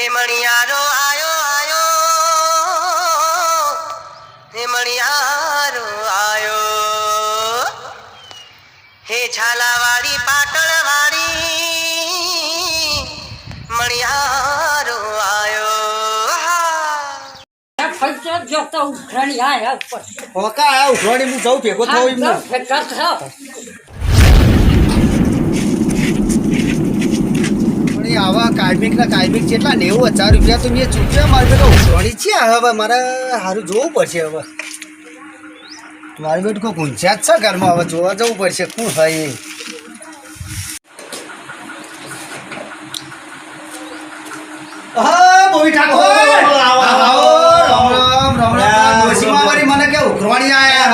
હે મણિયારો આયો આયો. હે મણિયારો આયો. હે ઝાલાવાડી પાટણવાડી મણિયારો આયો. જોતા ઉઘરાણી આયા ઉપર. હોકા આ ઉઘરાણી હું જઉં ભેગો થાવ. એ આવા કાર્મિક ના કાર્મિક કેટલા નેવું હજાર રૂપિયા તો મેં ચૂક્યા મારી તો ઉઘરાણી છે હવે. મારે સારું જોવું પડશે હવે. મારી બેટ કોઈ ગુંજ્યા જ છે ઘરમાં. હવે જોવા જવું પડશે શું થાય એ. બોવી ઠાકોર. આવો આવો રામ રામ રામ રામ. ડોશીમાં વળી મને કે ઉઘરાણી આયા.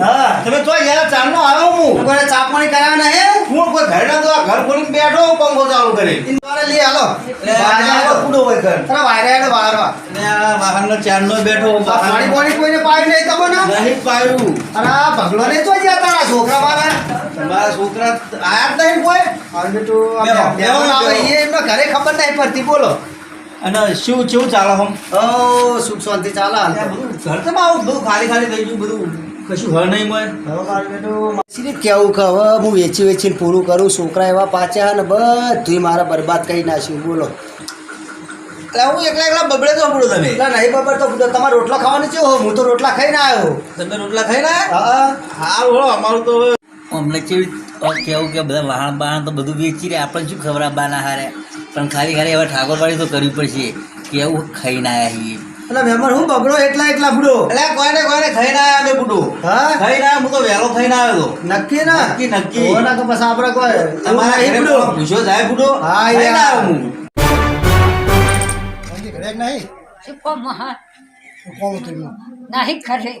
હા. તમે તો યાર ચાલનો આવ્યો હું કોઈ ચા પાણી કરાયા નહીં ઘર ના તો આ ઘર ખોલીને બેઠો પંખો ચાલુ કરી. ઇન દ્વારા લઈ હાલો આ કુડો હોય ઘર. અરે વાયરે હેડો વાયરવા. અને આ બહારનો ચારનો બેઠો પાણી પાણી કોઈને પાયું નહીં તમને નહીં પાયું. અરે આ ભગલો ને તો જ્યાં તારા છોકરા વાળા તમારા છોકરા આયા જ નહીં કોઈ. મહેમાન બેહો, આવે. એ એમને ઘરે ખબર નહીં પડતી બોલો. અને શું કેવું ચાલે હમ? ઓ સુખ શાંતિ ચાલે હાલ બધું ઘર તો આવું બધું ખાલી ખાલી થઈ ગયું બધું. કશું હળ નહીં મળે? કેવું કે હવે હું વેચી વેચીને પૂરું કરું છોકરા એવા પાછા ને બધું મારા બરબાદ કરી નાખ્યું બોલો. એટલે હું એકલા એકલા બબડે તો પડો તમે એટલે નહીં તો તમારે રોટલા ખાવાનું છે હું તો રોટલા ખાઈને આવ્યો. તમે રોટલા ખાઈને હા હા. બોલો અમારું તો અમને કેવી કેવું કે બધા વાહણ બાહણ તો બધું વેચી રહ્યા આપણે શું ખબર બાના હારે? પણ ખાલી ખાલી હવે ઠાકોરવાડી તો કરવી પડશે કેવું ખાઈને આવ્યા છીએ. એટલે મહેમાન હું બગડો એટલા એટલા બુડો એટલે કોઈને કોઈને ખાઈ ના આવ્યા અમે બુડું હા? ખાઈ ના હું તો વહેલો ખાઈને આવ્યો હતો નક્કી ના? નક્કી, નક્કી. હો ના તો પછી આપણે કોઈ તમારા ઘરે બુડો. પૂછો જાય બુડો હા, ના. આવ્યો હું. નહીં? કહો મહા? નહીં ખરે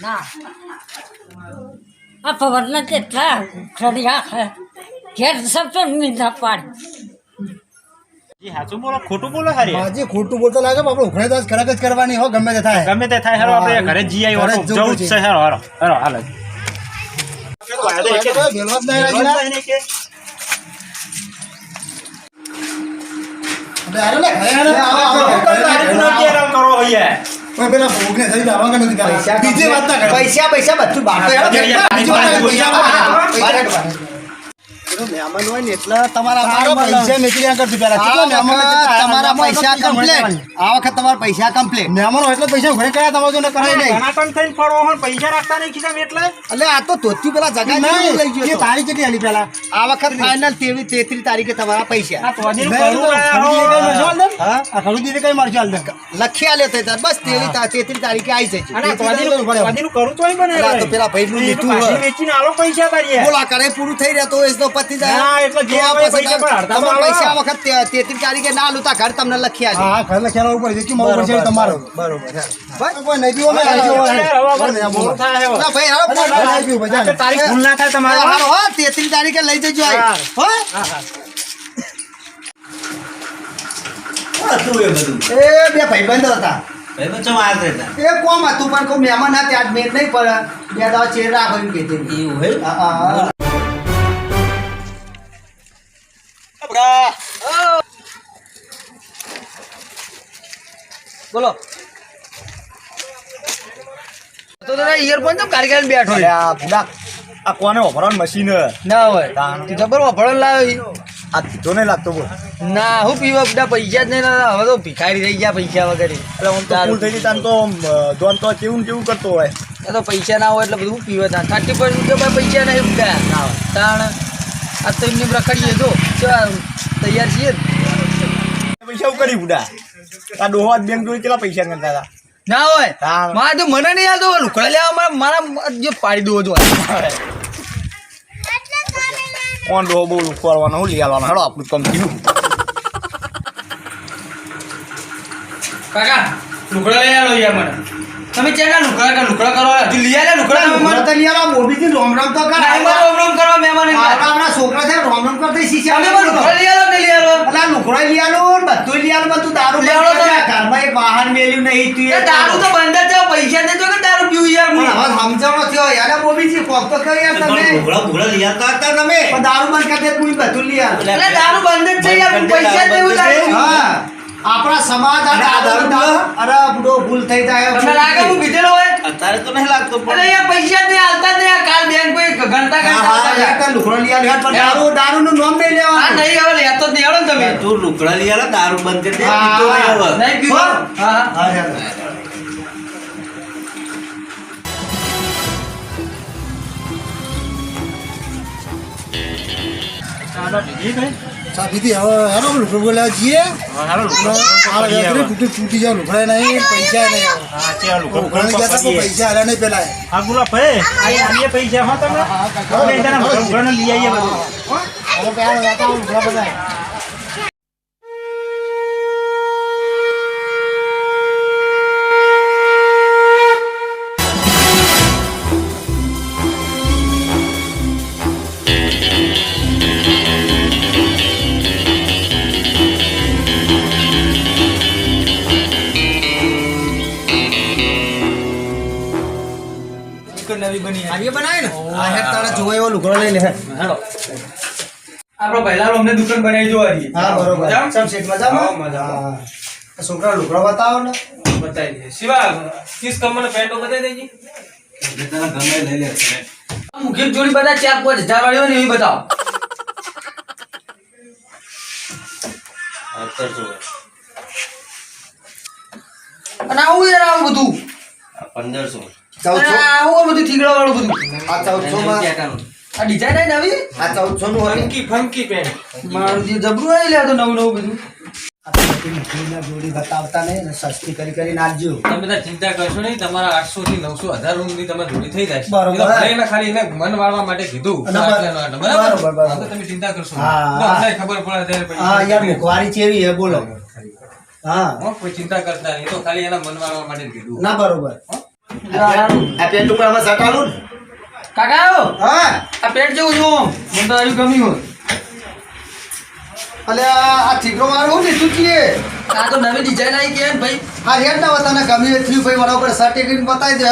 ના. આ પવનના કેટલા ખરિયા ઘેર સબ તો મીંધા પાડ. માજી ખોટું બોલતો લાગે આપણે ઉઘરાણી તો આજ જ કરવાની હો ગમે તે થાય ગમે તે થાય હેરો આપણે ઘરે જી આવી ઘરે જવું છે. હેરો હેરો હેરો હાલો. પૈસા. પૈસા પૈસા બધું બાપે મહેમાન હોય ને એટલે તમારા પૈસા મેકલી કરતી પેલા તમારા પૈસા કમ્પ્લેટ આ વખત તમારા પૈસા કમ્પ્લેટ મહેમાનો એટલે પૈસા ઘરે કયા તમારે જો કરાય નહીં. સનાતન થઈને ફરો હો, પૈસા રાખતા નહીં ખિસ્સામાં એટલે? એટલે આ તો ધોતી પેલા જગા લઈ ગયો તારીખ કેટલી આલી પેલા આ વખત ફાઇનલ તેવી તેત્રીસ તારીખે તમારા પૈસા. આ ત્વચીનું કરું કે હા? લખી આલે તે બસ તેવી તા- તેત્રીસ તારીખે આવી જાય. અને કરું બને તો પેલા તો. વેચીને આલો પૈસા. બોલો કરે પૂરું થઈ રહ્યા તો તો પતી જાય. હા એટલે જે તો આ હોય પછી પૈસા પણ હડતા તમારા તો પૈસા વખત તે- તેત્રીસ તારીખે ના લુતા ઘર તમને લખી આલ્યું. હા ઘર લખ્યા ઉપર છે કે મારું પડશે તમારો. બરોબર ભાઈ કોઈ નહીં આપણે મોડું થાય ના ભાઈ પીવું તારીખ ભૂલ ના થાય તમારો હા હો, તેત્રીસ તારીખે લઈ જજો આ. હા. હો? એ બધું? એ બે ભાઈબંધો હતા. એ કોમ હતું પણ કોઈ મહેમાન હતા આજ મેં નહીં પડે. બે દાવા ચેર રાખો કે કહેતી એવું હોય? બોલો. તો તો ઇયરફોન તો કાઢી બેઠો. આ ભૂડા આ કોને વાપરવાનું મશીન ના હોય. તું જબર વાપરો લાવ્યો આ કીધો નહીં લાગતો બોલ. ના હું પીવા બધા પૈસા જ નહીં. હવે તો ભિખારી થઈ ગયા પૈસા વગર. એટલે હું તો ફૂલ થઈ ગઈ તાન તો જોન તો કેવું કેવું કરતો હોય. એ તો પૈસા ના હોય એટલે બધું પીવા તા. થર્ટી પર્સન્ટ ભાઈ પૈસા નહીં ઉડ્યા ના હોય. તાણ આ તો એમને રખડીએ જો તૈયાર છીએ. પૈસા કરી ભૂડા આ ડોહો બેંક જોઈ કેટલા પૈસા કરતા હતા? ના હોય. મારે તો મને નહીં આવતો. લુકડા લેવા મારા મારા જે પાડી દો જો કોણ ડોહો બહુ લુખવાડવાનો? હું લઈ આવવાનો. હેડો આપણું કમ થયું. કાકા લુકડા લઈ યાર મને. તમે ચેના લુકડા કા લુકડા કરો? હજુ લઈ આલે લુકડા તમે મને? તો લઈ મોબી થી રોમ રોમ તો કર ટાઈમ પર રોમ રોમ કરવા મે મને આપણા છોકરા છે રોમ રોમ કરતા શીશી અમે મને લુકડા લઈ આલો કે લઈ આલો? અલા લુકડા લઈ આલો ને બધું લઈ આલો તું દારૂ લઈ આલો બંધ તમે. ઘરમાં એક વાહન મેલ્યું નહીં તું એ દારૂ તો બંધ જ છે પૈસા દેજો કે દારૂ પીવું યાર મને હવે સમજાવવાનો થયો યાર બોબીજી કોક તો કર યાર તમે. લુકડા લુકડા લઈ આવતા હતા તમે? પણ દારૂ બંધ કરી દે તું બધું લઈ આવ. એટલે દારૂ બંધ જ છે યાર પૈસા દેવું દારૂ હા. આપણા સમાજ આ દારૂ દારૂ અરે બુડો ભૂલ થઈ જાય તમને લાગે હું પીધેલો હોય? અત્યારે તો નહીં લાગતો પણ. અહીંયા પૈસા નહીં આવતા નહીં આ કાલ બેંક કોઈ યાર, તાર લુગડો લઈ આવ પણ દારૂ દારૂનું નામ નહીં આ લેવાનું નહીં હવે લેતો જ નહીં આવડો ને તમે. તું લુકડા લઈ આલે દારૂ બંધ કરી દે હા. પીતો નહીં પીવો હા? હા ચાલો યાર. ચા પીધી હવે હેરો લુકડો બોલ્યા જઈએ તૂટી તૂટી જાવ લુકડા નહીં પૈસા નહીં હા ચાલ ઉઘરાણી ગયા તા પણ પૈસા હાલ્યા નહીં પેલા હા ગુલાબ ભાઈ આ પૈસા હા તમે આપણે લઈ આવીએ બધું હવે પેલા બધા નવી બનાવે ને આ હે તારે જોવો એવો લુગડો લઈ લે હેડ. આપણો પહેલા અમને દુકાન બનાવી જોવા દઈએ હા બરોબર. સબ સેટ મજામાં. આ છોકરા લુગડો બતાવો ને. બતાવી દે શિવા ત્રીસ કમર પેન્ટો બતાવી દેજી. એટલે તને ગમે લઈ લે મુખી જોડી બધા ચાર પાંચ હજાર વાળી હોય ને એ બતાવો. અને આવું યાર આવું બધું. પંદરસો. આવું બધું થીગડા વાળું બધું આ ચૌદસો માં આ ડિઝાઇન આવી? નવી આ ચૌદસો નું ફંકી ફંકી પેન્ટ મારું જે જબરું આવી લે તો નવું નવું બધું. આ તો મૂકીને જોડી બતાવતા નહીં સસ્તી કરી કરી નાખજો તમે બધા ચિંતા કરશો નહીં તમારા આઠસો થી નવસો હજાર રૂમની તમારી જોડી થઈ જાય બરોબર. ખાલી એને મન વાળવા માટે કીધું બરાબર તમે ચિંતા કરશો હા, ખબર પડે હા યાર મુખવારી ચેવી હે બોલો. હા. કોઈ ચિંતા કરતા નહીં. તો ખાલી એના મન વાળવા માટે કીધું. ના બરોબર. આ પેન્ટ ઉપર આમાં સટાલું ને? કાકા હા. આ પેટ જેવું જુઓ મને તો આવ્યું ગમ્યું હોય. અલે આ ઠીકરો મારું ને શું આ તો નવી ડિઝાઇન આવી કે ભાઈ. હા રેટ ના બતાને ગમી થયું ભાઈ મારા ઉપર સર્ટિફિકેટ બતાવી દે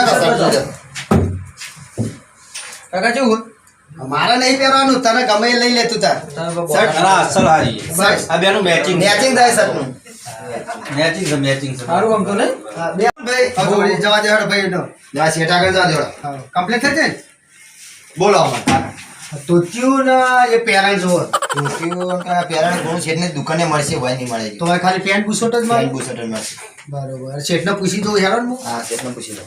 કાકા જો મારે નહીં પહેરવાનું તને ગમે લઈ લે તું તાર. શર્ટ હા અસલ હારી. બસ. આ બેનું મેચિંગ મેચિંગ થાય શર્ટનું મેચિંગ છે મેચિંગ છે. સારું ગમતો ને હા, બે ભાઈ હવે જવા દે હેડો ભાઈ નો આ શેઠ આગળ જવા દે કમ્પ્લીટ થઈ જાય બોલો અમારે. ધોતિયું ને એ પહેરાણ જુઓ. પેરાને ઘણું છે ને દુકાને મળશે હોય નહીં મળે. તો ખાલી પેન્ટ જ મળશે. બરોબર. શેઠને પૂછી દઉં હેડો ને હું. હા તેમને પૂછી લો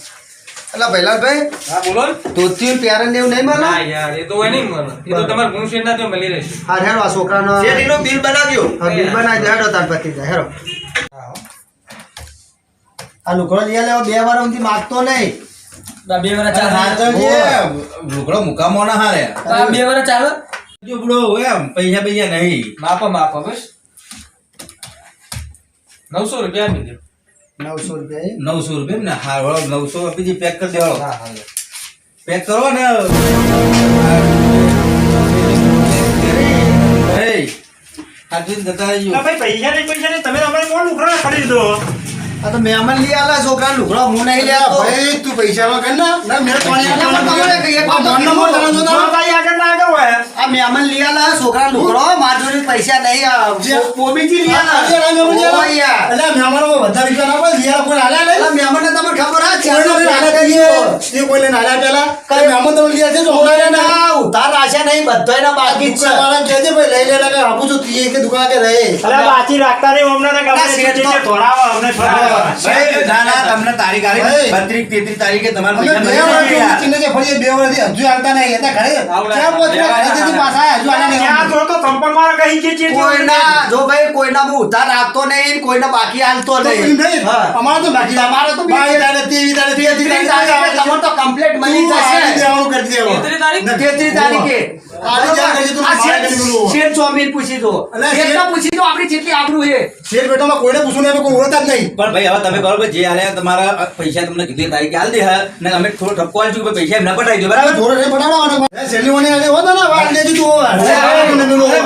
એટલે ભૈલાલભાઈ હા બોલો ને. ધોતિયું ને એવું નહીં મળે? ના યાર એ તો હોય નહીં મને એ તો તમારે ગુણ શેઠ ના ત્યાં મળી રહેશે. હા હેડો આ છોકરાનો શેઠ એનું બિલ બનાવ્યો હા, બિલ બનાવી દે. હેડો તાર પતિ જાય હેડો. આ લુકડો લઈ લેવો બે વાર સુધી માગતો નહીં. આ બે વાર ચાલે. લુકડો મુકામો ના હારે. બે વાર ચાલો? બુડો એમ પૈસા પૈસા નહીં. માપો માપો બસ. નવસો રૂપિયા આપી દો. નવસો રૂપિયા નવસો રૂપિયા ને? હા વળો નવસો. આપી પેક કરી દેવો પેક કરો ને. જતા ભાઈ પૈસા નહીં પૈસા નહીં તમે અમારે કોણ કરી દીધો આ તો મહેમાન લઈ આલા છોકરા લુકડો હું નહીં લેતો. ભાઈ તું પૈસા માં કર ના પાણી પણ મોં? ભાઈ આગળ ના હોય આ મહેમાન લઈ આલા છોકરા લુકડો માર જોડે પૈસા નહીં બોબીજી લઈ આલા. આજે રાંગે મુજે ઓય યાર. એટલે મહેમાનો વધારે રૂપિયા ના પડે યાર કોઈ હાલ્યા નહીં? અલા, તમને ખબર આ છે કોઈને કહીએ. એ કોઈને હાલ્યા પેલા? કઈ? મહેમાન તમે લઈ આવશે તો ના. ના રાખ્યા નહીં બધાયના બાકી છે. દુકાનવાળાને કહેજે ભાઈ લઈ લેલા કે આપું છું તીએ કે દુકાન કે રહે. અરે બાકી રાખતા નહીં અમને ને ના, અમને ના ના તમને તારીખ. આવી બત્રીસ તેત્રીસ તારીખે તમારે પૈસા બે મળી વર્ષથી બે હજુ આવતા નહીં ઘરે પાંચ વાર ઘરેથી પાછા આયા, હજુ હાલ્યા નહીં. કંપન મારે કહી કે છે કોઈના જો ભાઈ કોઈના હું ઉધાર આપતો નહીં કોઈના બાકી હાલતો નહીં. અમારે તો બાકી અમારે તો બાઈ દાડે તેવી દાડે તેવી દાડે તમારે તો કમ્પ્લીટ મળી જશે. દેવાનું કરી દેવો. તેત્રી તારીખે? પૂછી દો. આપણી જેટલી આપણું છે. શેર બેટામાં કોઈને કોઈ ઓળખ જ નહીં. પણ ભાઈ હવે તમે કરો જે હાલે તમારા પૈસા તમને કીધી તારીખે હાલ દે ને અમે થોડો ઠપકો આલજો પૈસા એમ ના પટાવી બરાબર? થોડો પટાવવાનો ને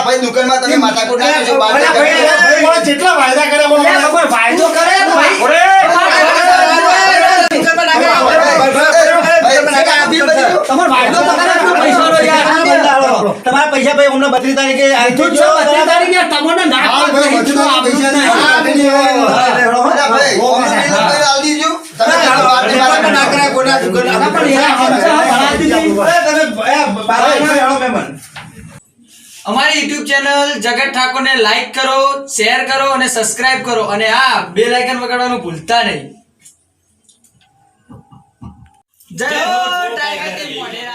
ભાઈ દુકાનમાં તમે માથાકૂટ જેટલા કોના અમારી યુટ્યુબ ચેનલ જગત ઠાકોરને લાઈક કરો શેર કરો અને સબસ્ક્રાઇબ કરો અને આ બે લાઇકન વગાડવાનું ભૂલતા નહીં જય ટાઈગર